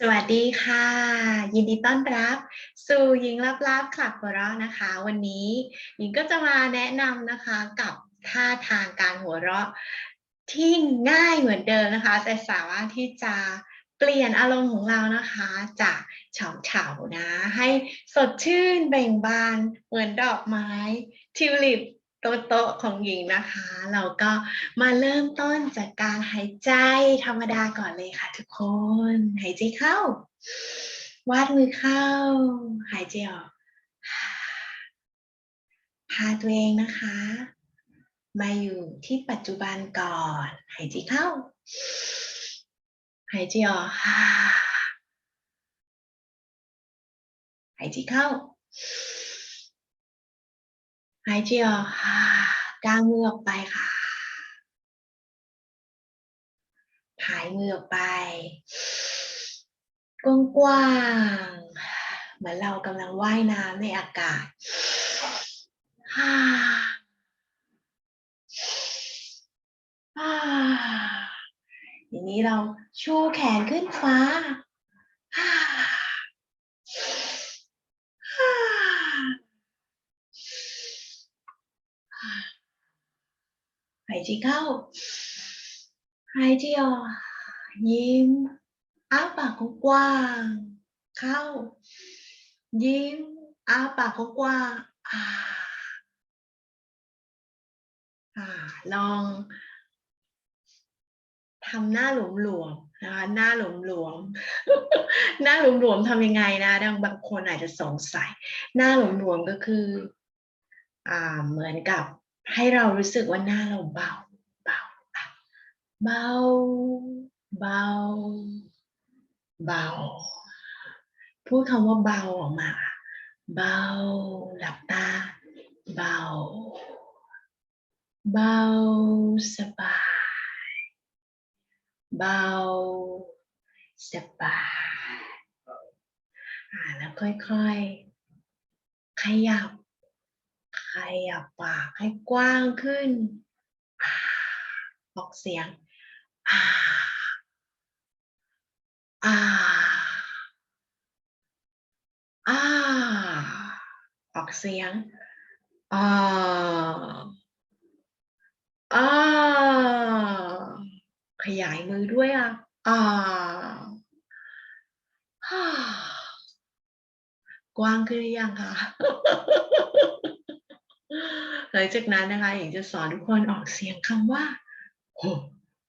สวัสดีค่ะ ยินดีต้อนรับสู่หญิงลับๆคลับหัวเราะนะคะ วันนี้หญิงก็จะมาแนะนำนะคะกับท่าทางการหัวเราะที่ง่ายเหมือนเดิมนะคะ แต่สามารถที่จะเปลี่ยนอารมณ์ของเรานะคะ จากเฉาเฉาๆนะ ให้สดชื่นเบ่งบานเหมือนดอกไม้ทิวลิป โตๆของหญิงนะคะ เราก็มาเริ่มต้นจากการหายใจธรรมดาก่อนเลยค่ะทุกคน หายใจเข้า วาดมือเข้า หายใจออกพาตัวเองนะคะ มาอยู่ที่ปัจจุบันก่อน หายใจเข้า หายใจออกหายใจเข้า หายใจออกกางมือออกไปค่ะ หายมือออกไป กว้างๆ เหมือนเรากำลังว่ายน้ำในอากาศฮ่าฮ่าทีนี้เราชูแขนขึ้นฟ้าฮ่าหาย ใจเข้า หายใจออกยิ้มอ้าปากกว้างเข้า ยิ้มอ้าปากกว้างลองทำหน้าหลวมๆนะคะหน้าหลวมๆหน้าหลวมๆทำยังไงนะดังบางคนอาจจะสงสัย หน้าหลวมๆก็คือ อ่าเหมือนกับ ให้เรารู้สึกว่าหน้าเราเบาเบาเบาเบาเบาพูดคำว่าเบาออกมา เบาหลับตา เบา เบาสบาย เบาสบายอ่าแล้วค่อยๆ ขยับ ขยับปากให้กว้างขึ้น ออกเสียงอ่าอ่าอ่าออกเสียงอ่าอ่าขยายมือด้วยอะอ่าฮ่ากว้างขึ้นหรือยังคะ หลังจากนั้นนะคะหญิงจะสอนทุกคนออกเสียงคำว่าโฮ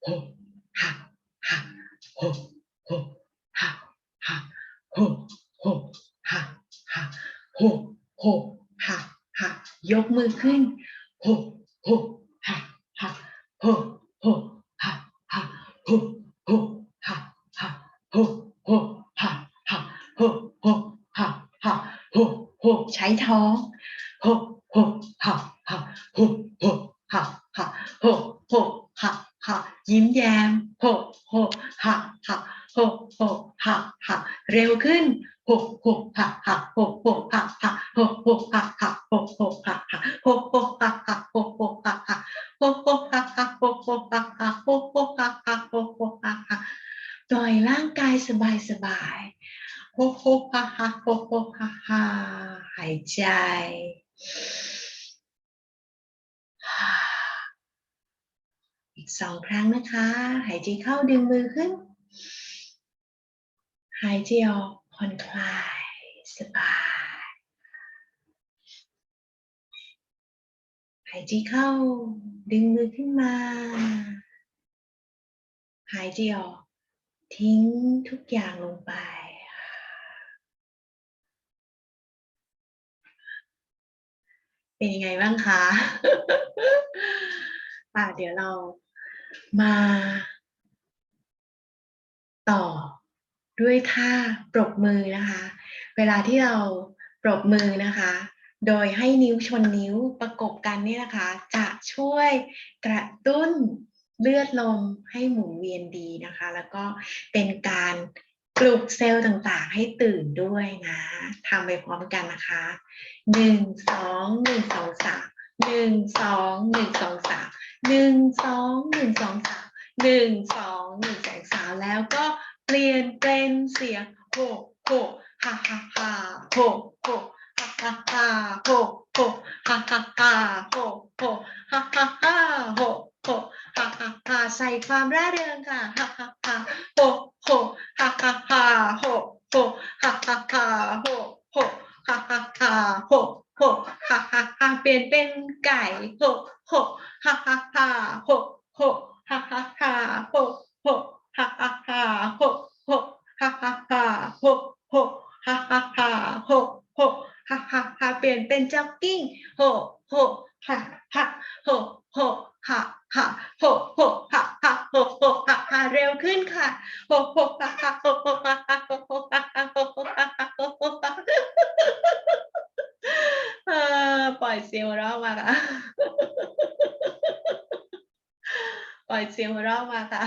โฮฮะฮะโฮโฮฮะฮะโฮโฮฮะฮะโฮโฮฮะฮะยกมือขึ้นโฮโฮฮะฮะโฮโฮฮะฮะโฮโฮฮะฮะโฮโฮฮะฮะโฮโฮฮะฮะโฮโฮใช้ท้องโฮโฮฮะฮะโฮโฮฮะฮะโฮโฮฮะฮะยิ้มแย้มโฮโฮฮะฮะโฮโฮฮะฮะเร็วขึ้นโฮโฮฮะฮะโฮโฮฮะฮะโฮโฮฮะฮะโฮโฮฮะฮะโฮโฮฮะฮะโฮโฮฮะฮะโฮโฮฮะฮะโฮโฮฮะฮะโฮโฮฮะฮะโฮโฮฮะฮะปล่อยร่างกายสบายสบายโฮโฮฮะฮะโฮโฮฮะฮะหายใจ อีกสองครั้งนะคะ หายใจเข้าดึงมือขึ้น หายใจออกผ่อนคลาย สบาย หายใจเข้า ดึงมือขึ้นมา หายใจออก ทิ้งทุกอย่างลงไปเป็นยังไงบ้างคะ อะเดี๋ยวเรา มา ต่อด้วยท่าปรบมือนะคะ เวลาที่เราปรบมือนะคะ โดยให้นิ้วชนนิ้วประกบกันนี่นะคะ จะช่วยกระตุ้นเลือดลมให้หมุนเวียนดีนะคะ แล้วก็เป็นการปลุกเซลล์ต่างๆ ให้ตื่นด้วยนะทำไปพร้อมกันนะคะหนึ่งสองหนึ่งสองสามหนึ่งสองหนึ่งสองสาม หนึ่งสองหนึ่งสองสามหนึ่งสองหนึ่งสองสามแล้วก็เปลี่ยนเป็นเสียงโหโหฮ่าฮ่าฮ่าโหโหฮ่าฮ่าฮ่าโหโหฮ่าฮ่าฮ่าโหโหฮ่าฮ่าฮ่าโหโหฮ่าฮ่าฮ่าใส่ความร่าเริงค่ะฮ่าฮ่าฮ่าโหโหฮ่าฮ่าฮ่าโหโหฮ่าฮ่าฮ่าโหโหฮ่าฮ่าฮ่าโห โหฮ่าฮ่าฮ่าเปลี่ยนเป็นไก่โหโหฮ่าฮ่าฮ่าโหโหฮ่าฮ่าฮ่าโหโหฮ่าฮ่าฮ่าโหโหฮ่าฮ่าฮ่าโหโหฮ่าฮ่าฮ่าโหโหฮ่าฮ่าฮ่าเปลี่ยนเป็นจ็อกกิ้งโหโหฮ่าฮ่าโหโหฮ่าฮ่าโหโหฮ่าฮ่าโหโหฮ่าฮ่าเร็วขึ้นค่ะโหโหฮ่าฮ่าโหโหฮ่าฮ่าหโหฮ่าฮ่า ปล่อยเสียงหัวเราะมาค่ะ ปล่อยเสียงหัวเราะมาค่ะ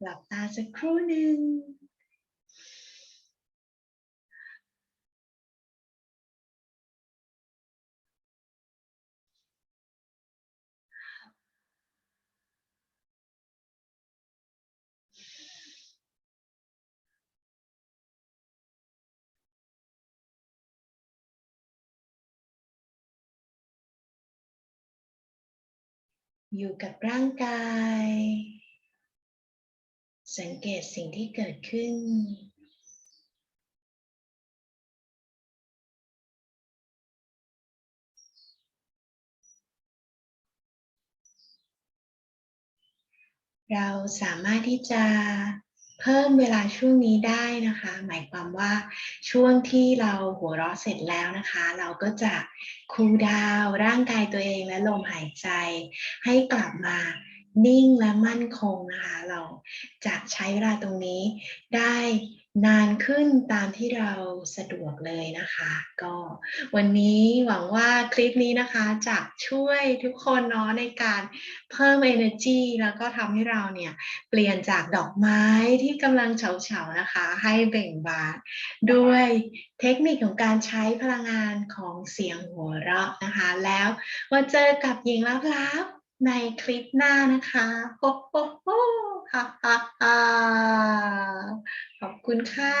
หลับตาสักครู่หนึ่ง อยู่กับร่างกาย สังเกตสิ่งที่เกิดขึ้น เราสามารถที่จะ เพิ่มเวลาช่วงนี้ได้นะคะ หมายความว่าช่วงที่เราหัวเราะเสร็จแล้วนะคะ เราก็จะคูลดาวร่างกายตัวเองและลมหายใจ ให้กลับมานิ่งและมั่นคงนะคะ เราจะใช้เวลาตรงนี้ได้ นานขึ้นตามที่เราสะดวกเลยนะคะ ก็วันนี้หวังว่าคลิปนี้นะคะจะช่วยทุกคนเนาะในการเพิ่ม energy แล้วก็ทำให้เราเนี่ย เปลี่ยนจากดอกไม้ที่กำลังเฉาๆนะคะ ให้เบ่งบานด้วยเทคนิคของการใช้พลังงานของเสียงหัวเราะนะคะ แล้วมาเจอกับหญิงลับๆ ในคลิปหน้านะคะโฮโฮโฮฮ่าฮ่าฮ่าขอบคุณค่ะ